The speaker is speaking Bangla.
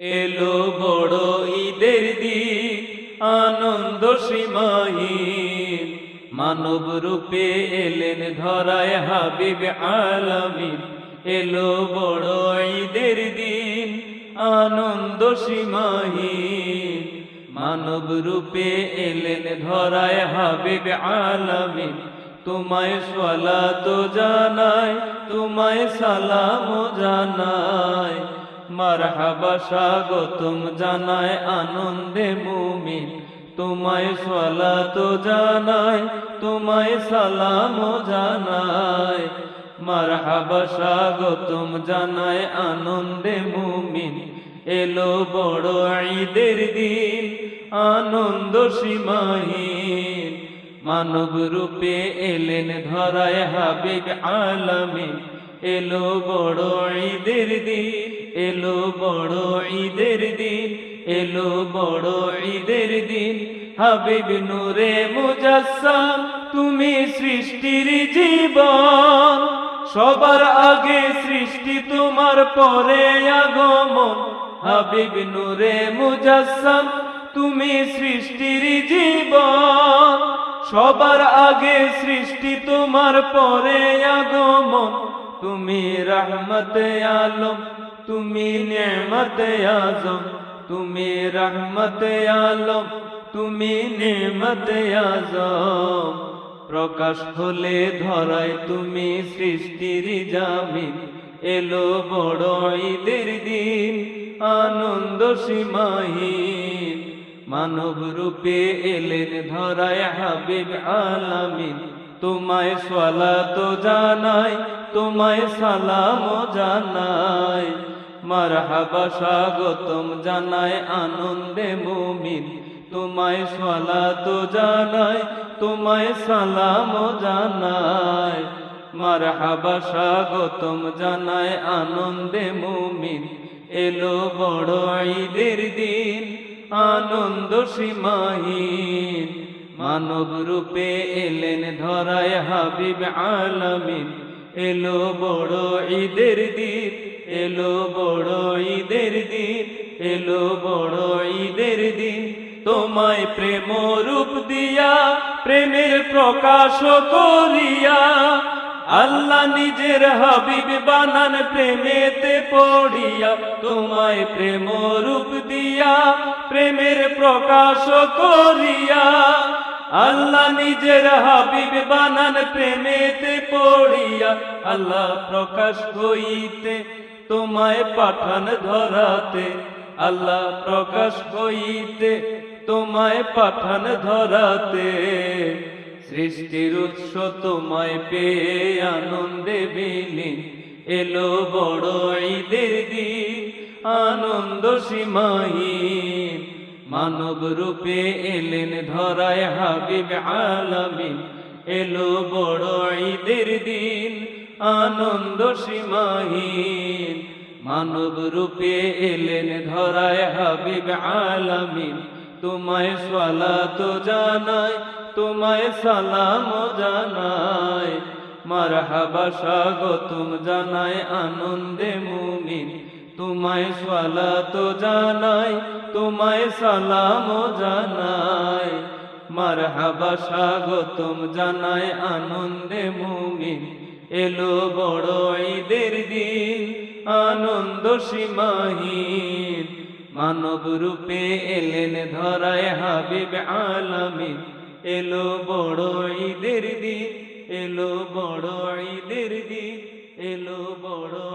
এলো বড় ঈদের দিন, আনন্দ সীমাহীন। মানব রূপে এলেন ধরায় হাবিব আলামিন। এলো বড় ঈদের দিন, আনন্দ সীমাহীন। মানব রূপে এলেন ধরায় হাবিব আলামিন। তোমায় সলা তো জানাই, তোমায় সালাম জানাই। মারহাবা স্বাগতম জানায় আনন্দে মুমিন। তোমায় সলা তো জানাই তোমায় সালাম জানাই মারহাবা স্বাগতম জানায় আনন্দে মুমিন। এলো বড় ঈদের দিন, আনন্দ সীমাহীন। মানব রূপে এলেন ধরায় হাবিব আলামিন। এলো বড় ঈদের দিন, এলো বড় ঈদের দিন, এলো বড় ঈদের দিন। হাবিব নূরে মুজাসসাম, তুমি সৃষ্টির জীবন। সবার আগে সৃষ্টি তোমার পরে আগমন। হাবিব নূরে মুজাসসাম, তুমি সৃষ্টির জীবন। সবার আগে সৃষ্টি তোমার পরে আগমন। তুমি রহমত আলম, তুমি নেমত আজম, তুমি রহমত আলম, তুমি নেমত আজম। প্রকাশ হলে ধরায় তুমি সৃষ্টির জামিন, এলো বড় ঈদের দিন, আনন্দ সীমাহীন। মানব রূপে এলেন ধরায় হাবিব আলামিন তোমায় সলা তো জানাই, তোমায় সালাম জানাই। মারহাবা স্বাগতম জানাই আনন্দে মুমিন। তোমায় সলা তো জানাই, তোমায় সালাম জানাই। মারহাবা স্বাগতম জানাই আনন্দে মুমিন। এলো বড় ঈদের দিন, আনন্দ সীমাহীন। মানব রূপে এলেন ধরায় হাবিব আলামিন। এলো বড় ঈদের দিন, এলো বড় ঈদের দিন, এলো বড় ঈদের দিন। তোমায় প্রেম রূপ দিয়া, প্রেমের প্রকাশ করিয়া, আল্লাহ নিজের হাবিব বানান প্রেমেতে পড়িয়া। তোমায় প্রেম রূপ দিয়া, প্রেমের প্রকাশ করিয়া আল্লাহ নিজের হাবিব বানান প্রেমেতে পড়িয়া, আল্লাহ প্রকাশ হইতে তোমায় পাঠান ধরাতে। আল্লাহ প্রকাশ হইতে তোমায় পাঠান ধরাতে। সৃষ্টির উৎস তোমায় পেয়ে আনন্দে বিলীন। এলো বড় ঈদের দিন, আনন্দ সীমাহীন। মানব রূপে এলেন ধরায় হাবিব আলামিন। এলো বড় ঈদের দিন, আনন্দ সীমাহীন। মানব রূপে এলেন ধরায় হাবিব আলামিন। তোমায় সলা তো জানাই, তোমায় সালাম জানাই। মারহাবা স্বাগতম জানায় আনন্দে মুমিন। তোমায় সলা তো জানাই, তোমায় সালাম জানাই। মারহাবা স্বাগতম জানাই আনন্দে মুমিন। এলো বড় ঈদের দিন, আনন্দ সীমাহীন। মানব রূপে এলেন ধরায় হাবিব আলামিন। এলো বড় ঈদের দিন, এলো বড় ঈদের দিন, এলো বড়